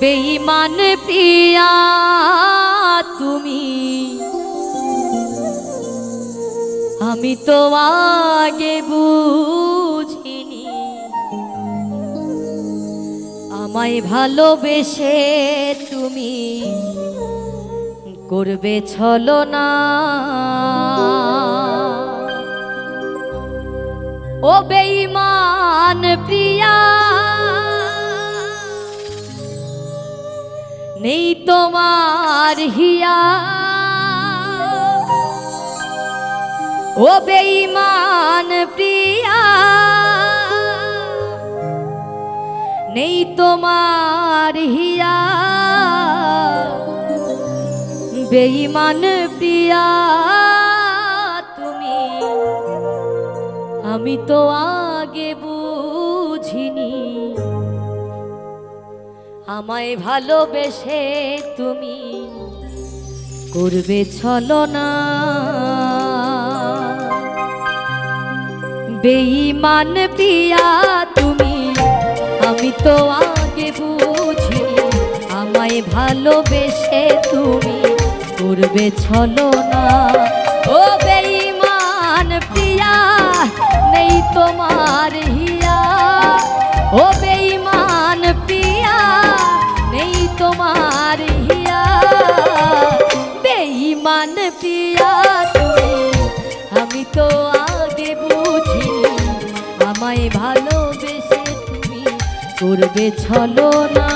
বেঈমান প্রিয়া তুমি। আমি তো আগে বুঝিনি। আমায় ভালোবেসে তুমি করবে ছলো না ও বেঈমান প্রিয়া নেই তোমার হিয়া। ও বেঈমান প্রিয়া, নেই তোমার হিয়া। বেঈমান প্রিয়া, তুমি, আমি তো আগে আমায় ভালোবেসে তুমি করবে ছলো না বেঈমান পিয়া তুমি, আমি তো আগে বুঝি আমায় ভালোবেসে তুমি করবে ছলো না ও তোমার হিয়া। বেঈমান পিয়া তুমি আমি তো আগে বুঝি আমায় ভালোবেসে তুমি করবে ছলো না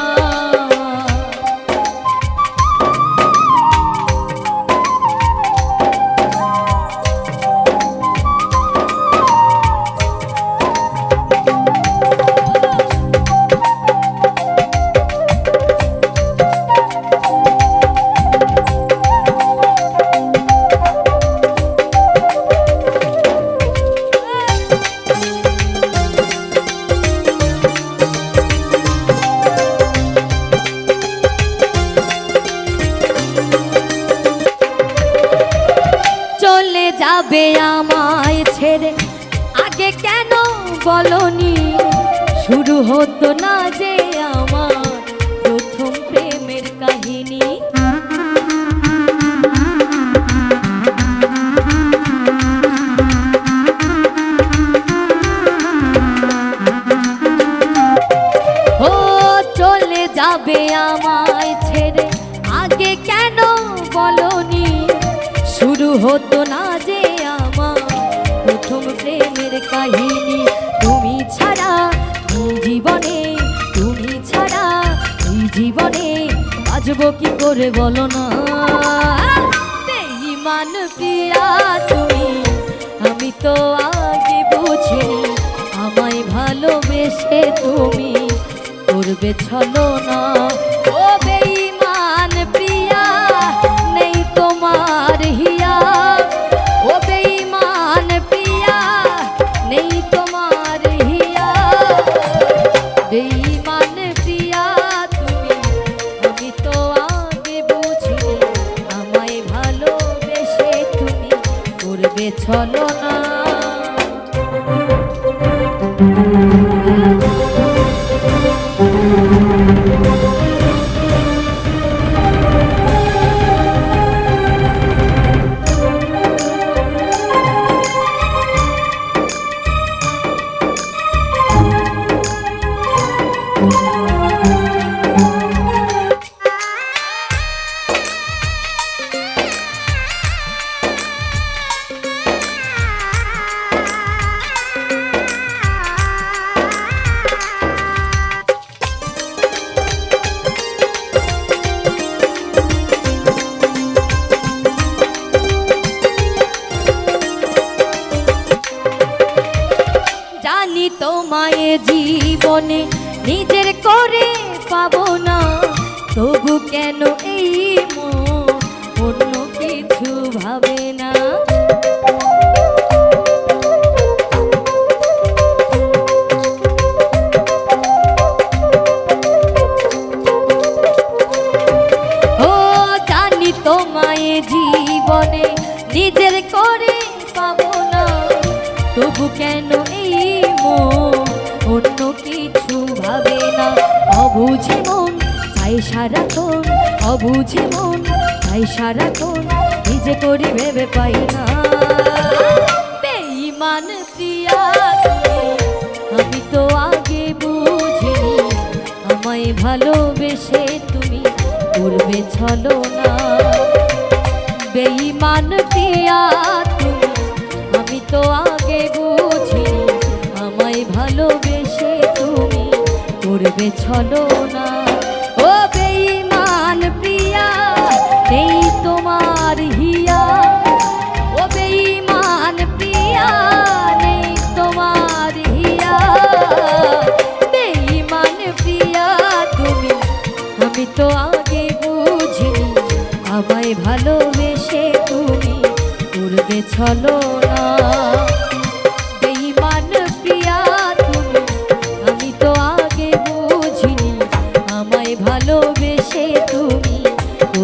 শুরু হতো না যে আমার প্রথম প্রেমের কাহিনী। ও, চলে যাবে আমায় ছেড়ে। আগে কেন বলনি? শুরু হতো না যে কি করে বলো না? প্রিয়া তুমি, আমি তো আগে বুঝি, আমায় ভালোবেসে তুমি, করবে ছলো না করবে তোমায় জীবনে নিজের করে পাবো না। তবু কেন এই অন্য কিছু ভাবে না? ও জানি তোমায় জীবনে নিজের অবুঝে মন, তাই সারাক্ষণ অবুঝে মন, তাই সারাক্ষণ নিজে করি ভেবে পাই না। বেঈমান আমি তো আগে বুঝিনি, আমায় ভালোবেসে তুমি করবে ছলো না বেঈমান প্রিয়া তুমি আমি তো আগে করবে ছলো না। ও বেঈমান প্রিয়া এই তোমার হিয়া। ও বেঈমান প্রিয়া, নেই তোমার হিয়া। বেঈমান প্রিয়া, তুমি, আমি তো আগে বুঝিনি, আমায় ভালোবেসে তুমি করবে ছলো না।